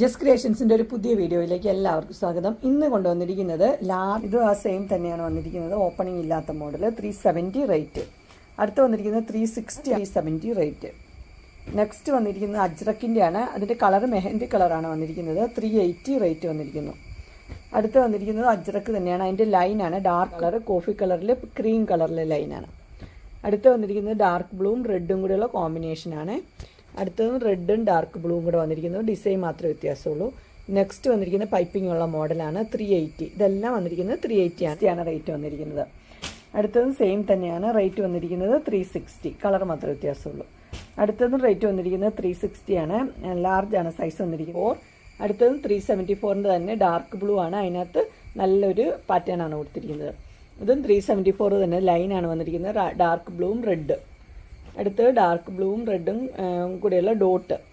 Just ക്രിയേഷൻസിന്റെ ഒരു പുതിയ വീഡിയോയിലേക്ക് എല്ലാവർക്കും സ്വാഗതം. ഇന്ന് കൊണ്ടുവന്നിരിക്കുന്നത് ലാർജ് ഇത് ആ സെയിം തന്നെയാണ് വന്നിരിക്കുന്നത്. ഓപ്പണിംഗ് ഇല്ലാത്ത മോഡൽ ത്രീ സെവന്റി റേറ്റ് അടുത്ത് വന്നിരിക്കുന്നത് three sixty three seventy rate next വന്നിരിക്കുന്നത് അജ്രക്കിന്റെയാണ് അതിന്റെ കളർ മെഹന്തി കളറാണ് വന്നിരിക്കുന്നത്. ത്രീ എയ്റ്റി റേറ്റ് വന്നിരിക്കുന്നു. അടുത്ത് വന്നിരിക്കുന്നത് അജ്രക്ക് തന്നെയാണ്. അതിന്റെ ലൈനാണ് ഡാർക്ക് കളർ കോഫി കളറിൽ ക്രീം കളറിലെ ലൈനാണ് അടുത്ത് വന്നിരിക്കുന്നത് ഡാർക്ക് ബ്ലൂവും റെഡും കൂടെയുള്ള കോമ്പിനേഷനാണ് അടുത്തത് റെഡും ഡാർക്ക് ബ്ലൂവും കൂടെ വന്നിരിക്കുന്നത് ഡിസൈൻ മാത്രമേ വ്യത്യാസമുള്ളൂ. നെക്സ്റ്റ് വന്നിരിക്കുന്ന പൈപ്പിംഗ് ഉള്ള മോഡലാണ്. ത്രീ എയ്റ്റി ഇതെല്ലാം വന്നിരിക്കുന്നത് ത്രീ എയ്റ്റി ആണ്. റേറ്റ് വന്നിരിക്കുന്നത്. അടുത്തത് സെയിം തന്നെയാണ്. റേറ്റ് വന്നിരിക്കുന്നത് ത്രീ സിക്സ്റ്റി കളർ മാത്രമേ വ്യത്യാസമുള്ളൂ. അടുത്തതും റേറ്റ് വന്നിരിക്കുന്നത് ത്രീ സിക്സ്റ്റി ആണ്. ലാർജ് ആണ് സൈസ് വന്നിരിക്കുന്നത് ഫോർ അടുത്തതും ത്രീ സെവന്റി ഫോറിന്റെ തന്നെ ഡാർക്ക് ബ്ലൂ ആണ്. അതിനകത്ത് നല്ലൊരു പാറ്റേൺ ആണ് കൊടുത്തിരിക്കുന്നത്. ഇതും ത്രീ സെവന്റി ഫോർ തന്നെ ലൈനാണ് വന്നിരിക്കുന്നത്. ഡാർക്ക് ബ്ലൂവും റെഡ് അടുത്തത് ഡാർക്ക് ബ്ലൂവും റെഡും കൂടെയുള്ള ഡോട്ട്